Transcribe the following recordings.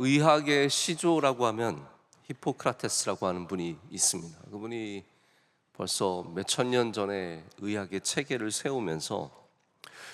의학의 시조라고 하면 히포크라테스라고 하는 분이 있습니다. 그분이 벌써 몇천 년 전에 의학의 체계를 세우면서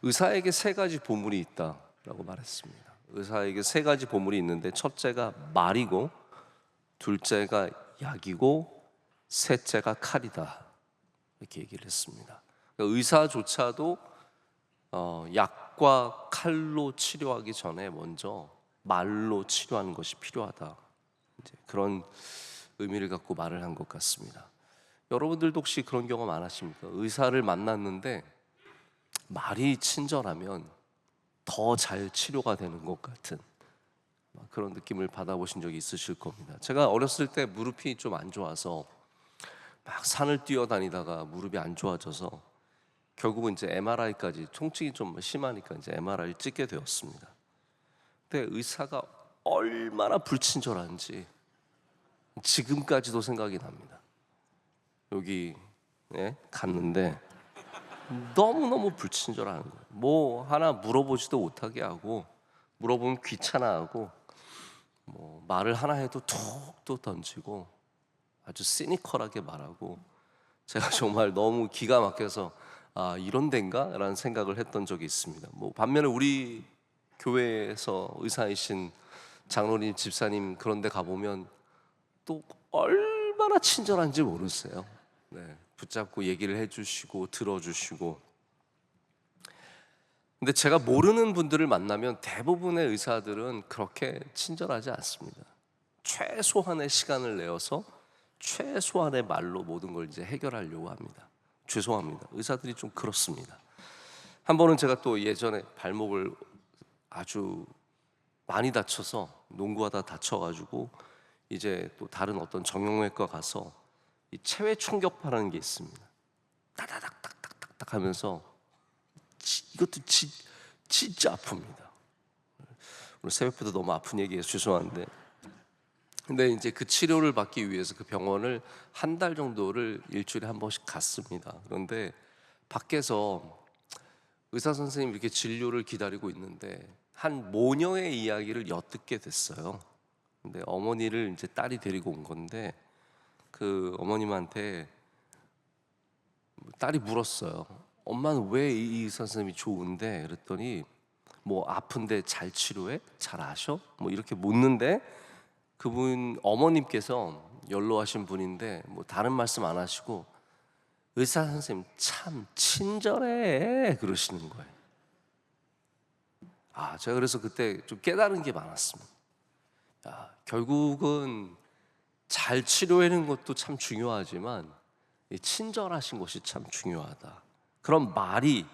의사에게 세 가지 보물이 있다라고 말했습니다. 의사에게 세 가지 보물이 있는데 첫째가 말이고 둘째가 약이고 셋째가 칼이다 이렇게 얘기를 했습니다. 그러니까 의사조차도 어, 약과 칼로 치료하기 전에 먼저 말로 치료하는 것이 필요하다. 그런 의미를 갖고 말을 한 것 같습니다. 여러분들도 혹시 그런 경험 안 하십니까? 의사를 만났는데 말이 친절하면 더 잘 치료가 되는 것 같은 그런 느낌을 받아보신 적이 있으실 겁니다. 제가 어렸을 때 무릎이 좀 안 좋아서 막 산을 뛰어다니다가 무릎이 안 좋아져서 결국은 이제 MRI까지 통증이 좀 심하니까 이제 MRI를 찍게 되었습니다. 근데 의사가 얼마나 불친절한지 지금까지도 생각이 납니다. 여기 예, 갔는데 너무너무 불친절한 거예요. 뭐 하나 물어보지도 못하게 하고 물어보면 귀찮아하고 뭐 말을 하나 해도 툭툭 던지고 아주 시니컬하게 말하고 제가 정말 너무 기가 막혀서 아 이런 데인가라는 생각을 했던 적이 있습니다. 뭐 반면에 우리 교회에서 의사이신 장로님 집사님 그런데 가보면 또 얼마나 친절한지 모르세요. 네, 붙잡고 얘기를 해주시고 들어주시고. 근데 제가 모르는 분들을 만나면 대부분의 의사들은 그렇게 친절하지 않습니다. 최소한의 시간을 내어서 최소한의 말로 모든 걸 이제 해결하려고 합니다. 죄송합니다. 의사들이 좀 그렇습니다. 한 번은 제가 또 예전에 발목을 아주 많이 다쳐서 농구하다 다쳐가지고 이제 또 다른 어떤 정형외과 가서 이 체외 충격파라는 게 있습니다. 따다닥닥닥닥닥 하면서 지, 이것도 지, 진짜 아픕니다. 오늘 새벽부터 너무 아픈 얘기해서 죄송한데 근데 이제 그 치료를 받기 위해서 그 병원을 한 달 정도를 일주일에 한 번씩 갔습니다. 그런데 밖에서 의사 선생님 이렇게 진료를 기다리고 있는데 한 모녀의 이야기를 엿듣게 됐어요. 근데 어머니를 이제 딸이 데리고 온 건데 그 어머님한테 딸이 물었어요. 엄마는 왜 이 의사 선생님이 좋은데? 그랬더니 뭐 아픈데 잘 치료해? 잘 아셔? 뭐 이렇게 묻는데 그분 어머님께서 연로하신 분인데 뭐 다른 말씀 안 하시고 의사 선생님 참 친절해 그러시는 거예요. 아 제가 그래서 그때 좀 깨달은 게 많았습니다. 야, 결국은 잘 치료하는 것도 참 중요하지만 이 친절하신 것이 참 중요하다. 그런 말이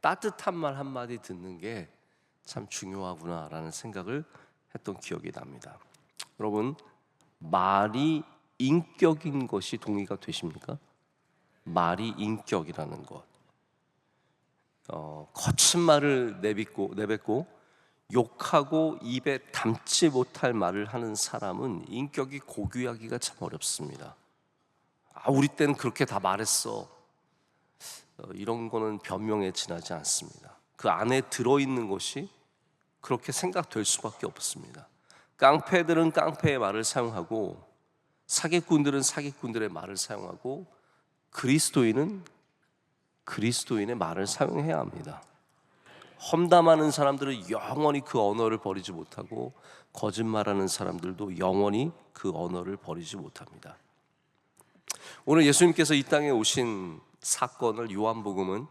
따뜻한 말 한마디 듣는 게 참 중요하구나라는 생각을 했던 기억이 납니다. 여러분 말이 인격인 것이 동의가 되십니까? 말이 인격이라는 것. 어, 거친 말을 내뱉고 내뱉고 욕하고 입에 담지 못할 말을 하는 사람은 인격이 고귀하기가 참 어렵습니다. 아, 우리 때는 그렇게 다 말했어. 어, 이런 거는 변명에 지나지 않습니다. 그 안에 들어 있는 것이 그렇게 생각될 수밖에 없습니다. 깡패들은 깡패의 말을 사용하고 사기꾼들은 사기꾼들의 말을 사용하고 그리스도인은 그리스도인의 말을 사용해야 합니다. 험담하는 사람들은 영원히 그 언어를 버리지 못하고 거짓말하는 사람들도 영원히 그 언어를 버리지 못합니다. 오늘 예수님께서 이 땅에 오신 사건을 요한복음은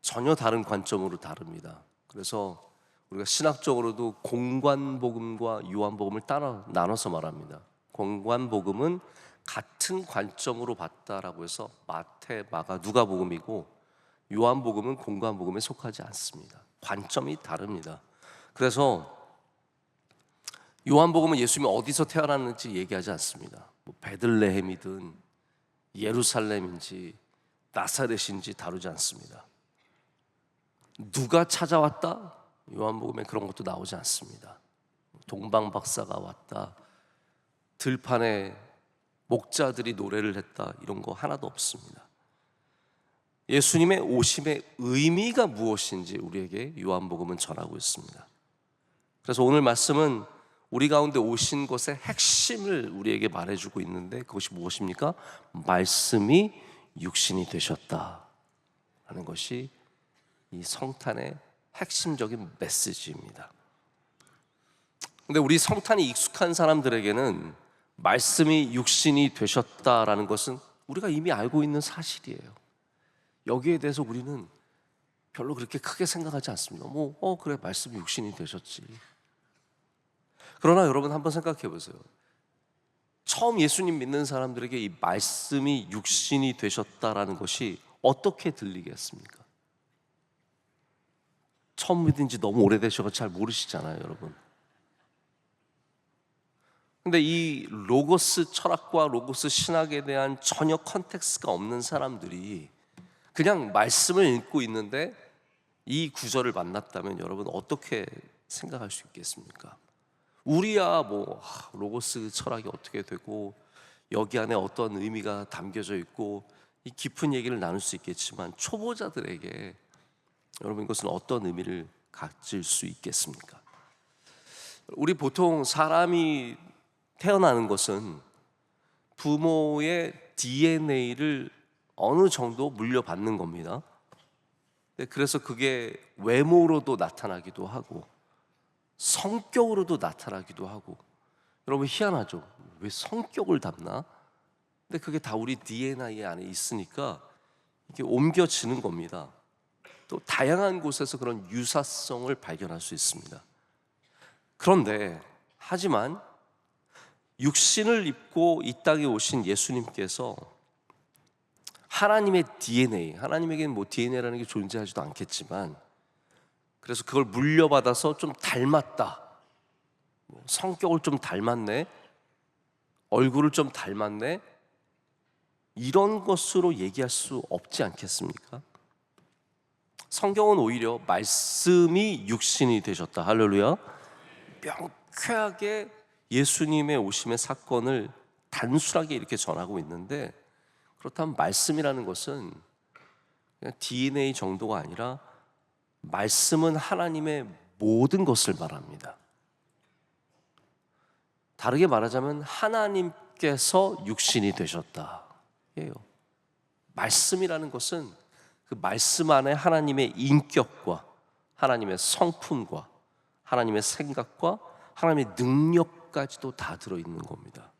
전혀 다른 관점으로 다릅니다. 그래서 우리가 신학적으로도 공관복음과 요한복음을 따라 나눠서 말합니다. 공관복음은 같은 관점으로 봤다라고 해서 마태, 마가, 누가복음이고 요한복음은 공관복음에 속하지 않습니다. 관점이 다릅니다. 그래서 요한복음은 예수님이 어디서 태어났는지 얘기하지 않습니다. 뭐 베들레헴이든 예루살렘인지 나사렛인지 다루지 않습니다. 누가 찾아왔다? 요한복음에 그런 것도 나오지 않습니다. 동방 박사가 왔다. 들판에 목자들이 노래를 했다. 이런 거 하나도 없습니다. 예수님의 오심의 의미가 무엇인지 우리에게 요한복음은 전하고 있습니다. 그래서 오늘 말씀은 우리 가운데 오신 것의 핵심을 우리에게 말해주고 있는데 그것이 무엇입니까? 말씀이 육신이 되셨다. 하는 것이 이 성탄의 핵심적인 메시지입니다. 근데 우리 성탄이 익숙한 사람들에게는 말씀이 육신이 되셨다라는 것은 우리가 이미 알고 있는 사실이에요. 여기에 대해서 우리는 별로 그렇게 크게 생각하지 않습니다. 뭐, 어, 그래, 말씀이 육신이 되셨지. 그러나 여러분 한번 생각해 보세요. 처음 예수님 믿는 사람들에게 이 말씀이 육신이 되셨다라는 것이 어떻게 들리겠습니까? 처음 믿은 지 너무 오래되셔서 잘 모르시잖아요, 여러분. 근데 이 로고스 철학과 로고스 신학에 대한 전혀 컨텍스가 없는 사람들이 그냥 말씀을 읽고 있는데 이 구절을 만났다면 여러분 어떻게 생각할 수 있겠습니까? 우리야 뭐 하, 로고스 철학이 어떻게 되고 여기 안에 어떤 의미가 담겨져 있고 이 깊은 얘기를 나눌 수 있겠지만 초보자들에게 여러분 이것은 어떤 의미를 가질 수 있겠습니까? 우리 보통 사람이 태어나는 것은 부모의 DNA를 어느 정도 물려받는 겁니다. 네, 그래서 그게 외모로도 나타나기도 하고 성격으로도 나타나기도 하고 여러분 희한하죠? 왜 성격을 담나? 근데 그게 다 우리 DNA 안에 있으니까 이게 옮겨지는 겁니다. 또 다양한 곳에서 그런 유사성을 발견할 수 있습니다. 그런데 하지만 육신을 입고 이 땅에 오신 예수님께서 하나님의 DNA, 하나님에게는 뭐 DNA라는 게 존재하지도 않겠지만 그래서 그걸 물려받아서 좀 닮았다. 뭐 성격을 좀 닮았네. 얼굴을 좀 닮았네. 이런 것으로 얘기할 수 없지 않겠습니까? 성경은 오히려 말씀이 육신이 되셨다. 할렐루야. 명쾌하게 예수님의 오심의 사건을 단순하게 이렇게 전하고 있는데 그렇다면 말씀이라는 것은 DNA 정도가 아니라 말씀은 하나님의 모든 것을 말합니다. 다르게 말하자면 하나님께서 육신이 되셨다. 예요. 말씀이라는 것은 그 말씀 안에 하나님의 인격과 하나님의 성품과 하나님의 생각과 하나님의 능력 까지도 다 들어 있는 겁니다.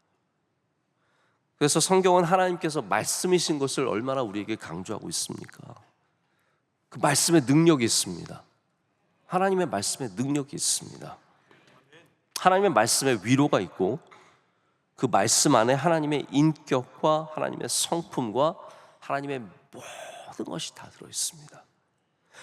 그래서 성경은 하나님께서 말씀이신 것을 얼마나 우리에게 강조하고 있습니까? 그 말씀의 능력이 있습니다. 하나님의 말씀의 능력이 있습니다. 하나님의 말씀의 위로가 있고 그 말씀 안에 하나님의 인격과 하나님의 성품과 하나님의 모든 것이 다 들어 있습니다.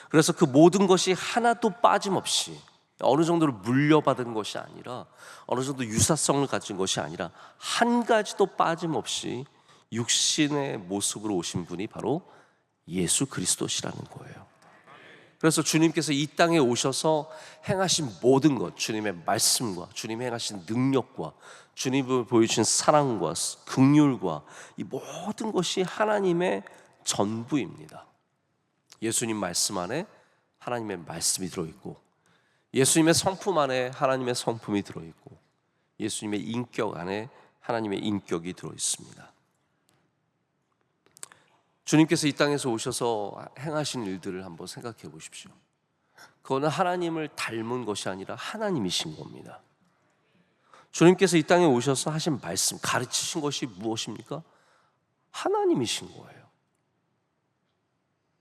그래서 그 모든 것이 하나도 빠짐없이 어느 정도로 물려받은 것이 아니라 어느 정도 유사성을 가진 것이 아니라 한 가지도 빠짐없이 육신의 모습으로 오신 분이 바로 예수 그리스도시라는 거예요. 그래서 주님께서 이 땅에 오셔서 행하신 모든 것, 주님의 말씀과 주님이 행하신 능력과 주님을 보여주신 사랑과 긍휼과 이 모든 것이 하나님의 전부입니다. 예수님 말씀 안에 하나님의 말씀이 들어있고 예수님의 성품 안에 하나님의 성품이 들어 있고 예수님의 인격 안에 하나님의 인격이 들어 있습니다. 주님께서 이 땅에서 오셔서 행하신 일들을 한번 생각해 보십시오. 그거는 하나님을 닮은 것이 아니라 하나님이신 겁니다. 주님께서 이 땅에 오셔서 하신 말씀, 가르치신 것이 무엇입니까? 하나님이신 거예요.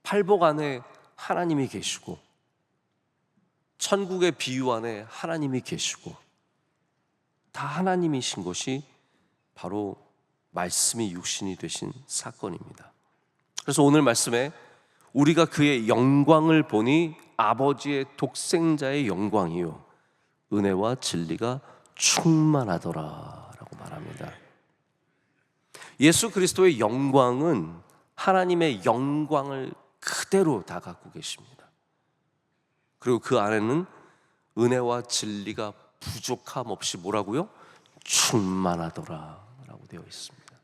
팔복 안에 하나님이 계시고, 천국의 비유 안에 하나님이 계시고, 다 하나님이신 것이 바로 말씀이 육신이 되신 사건입니다. 그래서 오늘 말씀에 우리가 그의 영광을 보니 아버지의 독생자의 영광이요 은혜와 진리가 충만하더라라고 말합니다. 예수 그리스도의 영광은 하나님의 영광을 그대로 다 갖고 계십니다. 그리고 그 안에는 은혜와 진리가 부족함 없이 뭐라고요? 충만하더라라고 되어 있습니다.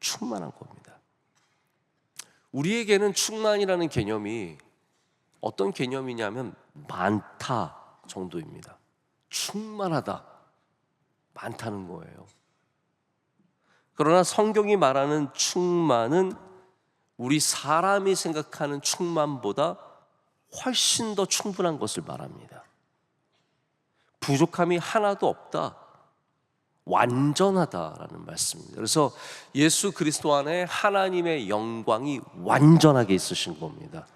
충만한 겁니다. 우리에게는 충만이라는 개념이 어떤 개념이냐면 많다 정도입니다. 충만하다. 많다는 거예요. 그러나 성경이 말하는 충만은 우리 사람이 생각하는 충만보다 훨씬 더 충분한 것을 말합니다. 부족함이 하나도 없다. 완전하다라는 말씀입니다. 그래서 예수 그리스도 안에 하나님의 영광이 완전하게 있으신 겁니다.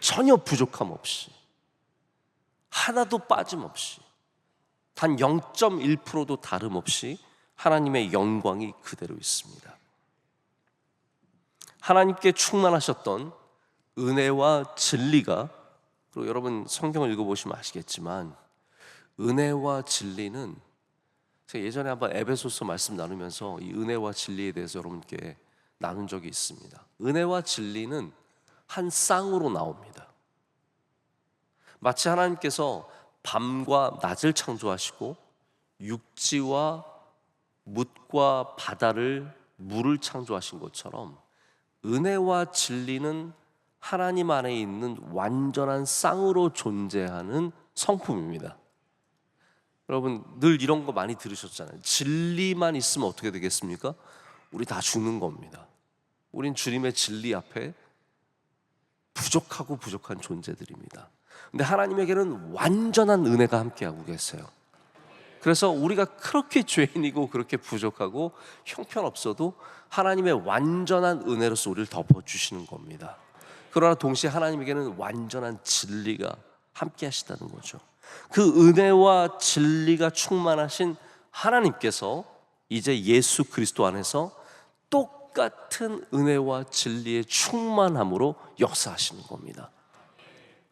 전혀 부족함 없이. 하나도 빠짐없이. 단 0.1%도 다름없이 하나님의 영광이 그대로 있습니다. 하나님께 충만하셨던 은혜와 진리가 그리고 여러분 성경을 읽어보시면 아시겠지만 은혜와 진리는 제가 예전에 한번 에베소서 말씀 나누면서 이 은혜와 진리에 대해서 여러분께 나눈 적이 있습니다. 은혜와 진리는 한 쌍으로 나옵니다. 마치 하나님께서 밤과 낮을 창조하시고 육지와 묻과 바다를 물을 창조하신 것처럼 은혜와 진리는 하나님 안에 있는 완전한 쌍으로 존재하는 성품입니다. 여러분 늘 이런 거 많이 들으셨잖아요. 진리만 있으면 어떻게 되겠습니까? 우리 다 죽는 겁니다. 우린 주님의 진리 앞에 부족하고 부족한 존재들입니다. 근데 하나님에게는 완전한 은혜가 함께하고 계세요. 그래서 우리가 그렇게 죄인이고 그렇게 부족하고 형편없어도 하나님의 완전한 은혜로서 우리를 덮어주시는 겁니다. 그러나 동시에 하나님에게는 완전한 진리가 함께 하시다는 거죠. 그 은혜와 진리가 충만하신 하나님께서 이제 예수 그리스도 안에서 똑같은 은혜와 진리의 충만함으로 역사하시는 겁니다.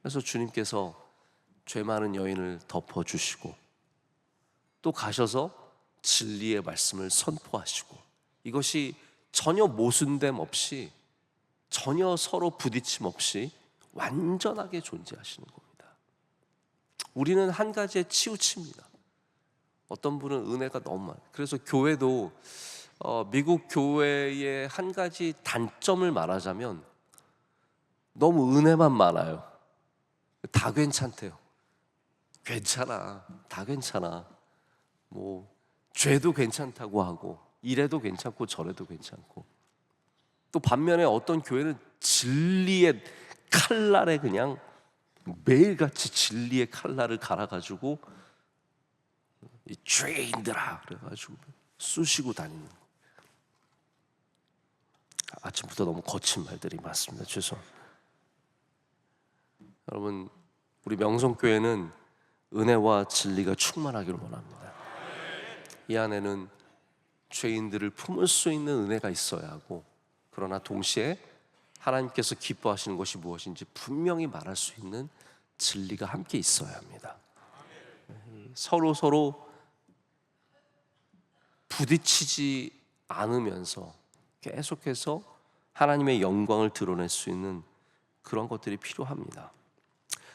그래서 주님께서 죄 많은 여인을 덮어주시고 또 가셔서 진리의 말씀을 선포하시고 이것이 전혀 모순됨 없이 전혀 서로 부딪힘 없이 완전하게 존재하시는 겁니다. 우리는 한 가지에 치우칩니다. 어떤 분은 은혜가 너무 많아요. 그래서 교회도 어, 미국 교회의 한 가지 단점을 말하자면 너무 은혜만 많아요. 다 괜찮대요. 괜찮아. 다 괜찮아. 뭐 죄도 괜찮다고 하고 이래도 괜찮고 저래도 괜찮고 또 반면에 어떤 교회는 진리의 칼날에 그냥 매일같이 진리의 칼날을 갈아가지고 이 죄인들아 그래가지고 쑤시고 다니는. 아침부터 너무 거친 말들이 많습니다. 죄송. 여러분 우리 명성교회는 은혜와 진리가 충만하기를 원합니다. 이 안에는 죄인들을 품을 수 있는 은혜가 있어야 하고 그러나 동시에 하나님께서 기뻐하시는 것이 무엇인지 분명히 말할 수 있는 진리가 함께 있어야 합니다. 서로 서로 부딪히지 않으면서 계속해서 하나님의 영광을 드러낼 수 있는 그런 것들이 필요합니다.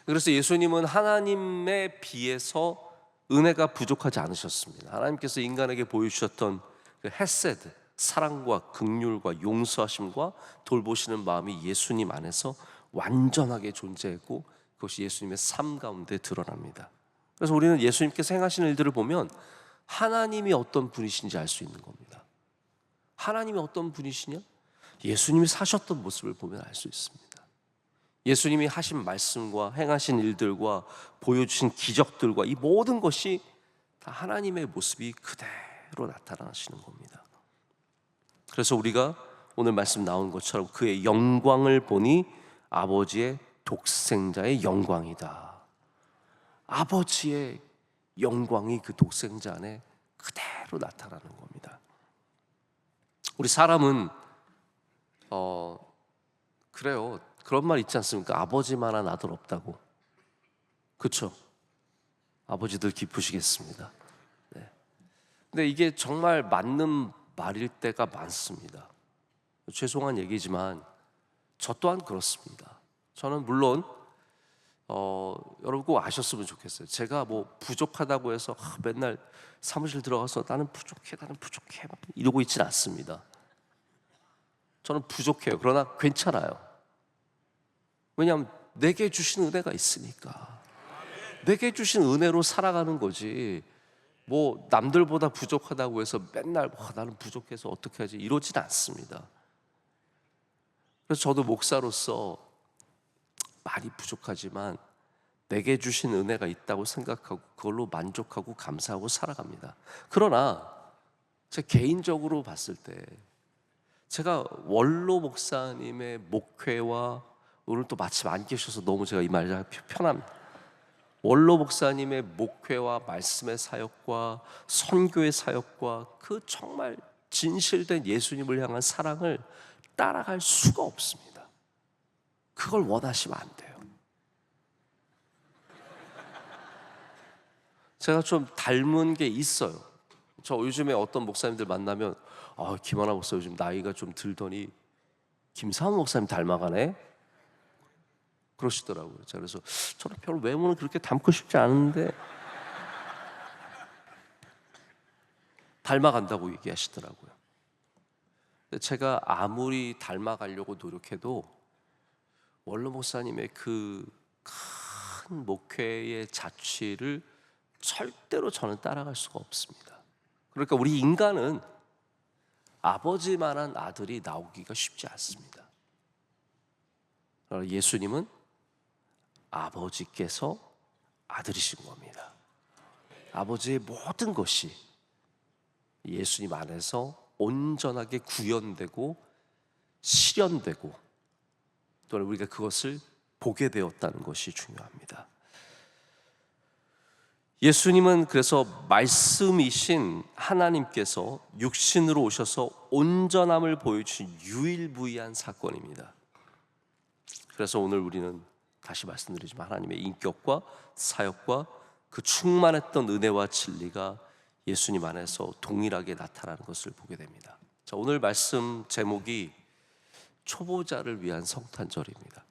그래서 예수님은 하나님에 비해서 은혜가 부족하지 않으셨습니다. 하나님께서 인간에게 보여주셨던 그 헤세드, 사랑과 극률과 용서하심과 돌보시는 마음이 예수님 안에서 완전하게 존재했고 그것이 예수님의 삶 가운데 드러납니다. 그래서 우리는 예수님께서 행하시는 일들을 보면 하나님이 어떤 분이신지 알 수 있는 겁니다. 하나님이 어떤 분이시냐? 예수님이 사셨던 모습을 보면 알 수 있습니다. 예수님이 하신 말씀과 행하신 일들과 보여주신 기적들과 이 모든 것이 다 하나님의 모습이 그대로 나타나시는 겁니다. 그래서 우리가 오늘 말씀 나온 것처럼 그의 영광을 보니 아버지의 독생자의 영광이다. 아버지의 영광이 그 독생자 안에 그대로 나타나는 겁니다. 우리 사람은 어 그래요. 그런 말 있지 않습니까? 아버지만한 아들 없다고. 그렇죠? 아버지들 기쁘시겠습니다. 네. 근데 이게 정말 맞는 말일 때가 많습니다. 죄송한 얘기지만 저 또한 그렇습니다. 저는 물론 어, 여러분 꼭 아셨으면 좋겠어요. 제가 뭐 부족하다고 해서 아, 맨날 사무실 들어가서 나는 부족해, 나는 부족해 이러고 있지는 않습니다. 저는 부족해요. 그러나 괜찮아요. 왜냐하면 내게 주신 은혜가 있으니까. 내게 주신 은혜로 살아가는 거지. 뭐 남들보다 부족하다고 해서 맨날 와, 나는 부족해서 어떻게 하지 이러진 않습니다. 그래서 저도 목사로서 많이 부족하지만 내게 주신 은혜가 있다고 생각하고 그걸로 만족하고 감사하고 살아갑니다. 그러나 제 개인적으로 봤을 때 제가 원로 목사님의 목회와 오늘 또 마침 안 계셔서 너무 제가 이 말이 편합니다. 원로 목사님의 목회와 말씀의 사역과 선교의 사역과 그 정말 진실된 예수님을 향한 사랑을 따라갈 수가 없습니다. 그걸 원하시면 안 돼요. 제가 좀 닮은 게 있어요. 저 요즘에 어떤 목사님들 만나면 아, 김하나 목사 요즘 나이가 좀 들더니 김사무 목사님 닮아가네. 그러시더라고요. 자, 그래서 저는 별로 외모는 그렇게 닮고 싶지 않은데 닮아간다고 얘기하시더라고요. 제가 아무리 닮아가려고 노력해도 원로 목사님의 그 큰 목회의 자취를 절대로 저는 따라갈 수가 없습니다. 그러니까 우리 인간은 아버지만한 아들이 나오기가 쉽지 않습니다. 예수님은 아버지께서 아들이신 겁니다. 아버지의 모든 것이 예수님 안에서 온전하게 구현되고 실현되고 또는 우리가 그것을 보게 되었다는 것이 중요합니다. 예수님은 그래서 말씀이신 하나님께서 육신으로 오셔서 온전함을 보여주신 유일무이한 사건입니다. 그래서 오늘 우리는 다시 말씀드리지만 하나님의 인격과 사역과 그 충만했던 은혜와 진리가 예수님 안에서 동일하게 나타나는 것을 보게 됩니다. 자, 오늘 말씀 제목이 초보자를 위한 성탄절입니다.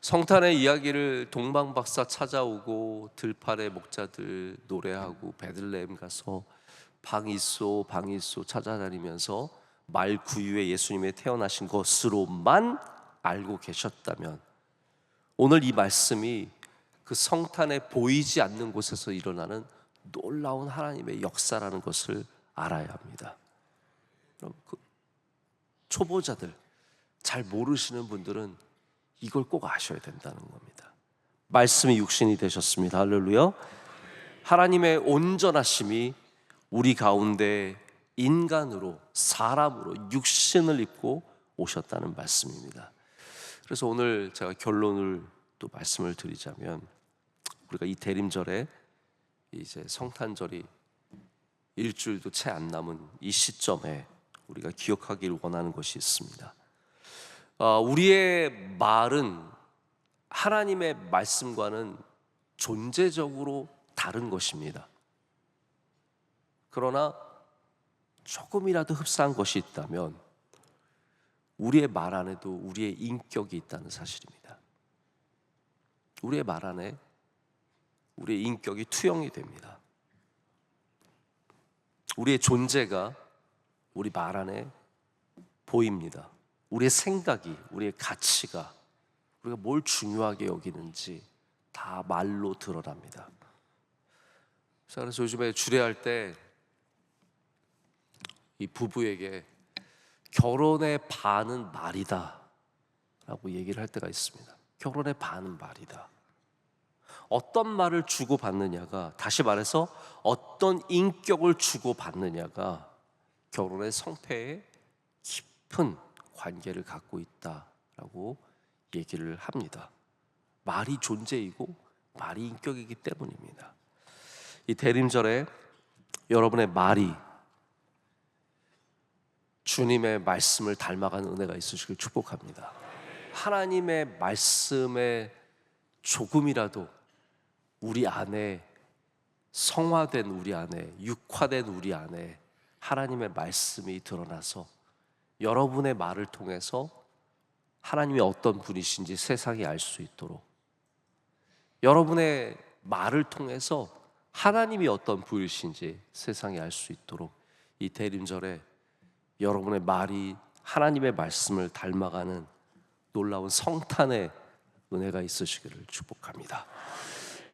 성탄의 이야기를 동방박사 찾아오고 들판의 목자들 노래하고 베들레헴 가서 방이소 방이소 찾아다니면서 말 구유에 예수님의 태어나신 것으로만 알고 계셨다면 오늘 이 말씀이 그 성탄에 보이지 않는 곳에서 일어나는 놀라운 하나님의 역사라는 것을 알아야 합니다. 그 초보자들 잘 모르시는 분들은 이걸 꼭 아셔야 된다는 겁니다. 말씀이 육신이 되셨습니다. 할렐루야. 하나님의 온전하심이 우리 가운데 인간으로 사람으로 육신을 입고 오셨다는 말씀입니다. 그래서 오늘 제가 결론을 또 말씀을 드리자면 우리가 이 대림절에 이제 성탄절이 일주일도 채 안 남은 이 시점에 우리가 기억하기를 원하는 것이 있습니다. 어, 우리의 말은 하나님의 말씀과는 존재적으로 다른 것입니다. 그러나 조금이라도 흡사한 것이 있다면 우리의 말 안에도 우리의 인격이 있다는 사실입니다. 우리의 말 안에 우리의 인격이 투영이 됩니다. 우리의 존재가 우리 말 안에 보입니다. 우리의 생각이, 우리의 가치가, 우리가 뭘 중요하게 여기는지 다 말로 드러납니다. 그래서 요즘에 주례할 때 이 부부에게 결혼의 반은 말이다 라고 얘기를 할 때가 있습니다. 결혼의 반은 말이다. 어떤 말을 주고받느냐가, 다시 말해서 어떤 인격을 주고받느냐가 결혼의 성패에 깊은 관계를 갖고 있다라고 얘기를 합니다. 말이 존재이고 말이 인격이기 때문입니다. 이 대림절에 여러분의 말이 주님의 말씀을 닮아가는 은혜가 있으시길 축복합니다. 하나님의 말씀에 조금이라도 우리 안에 성화된 우리 안에 육화된 우리 안에 하나님의 말씀이 드러나서 여러분의 말을 통해서 하나님이 어떤 분이신지 세상이 알 수 있도록 여러분의 말을 통해서 하나님이 어떤 분이신지 세상이 알 수 있도록 이 대림절에 여러분의 말이 하나님의 말씀을 닮아가는 놀라운 성탄의 은혜가 있으시기를 축복합니다.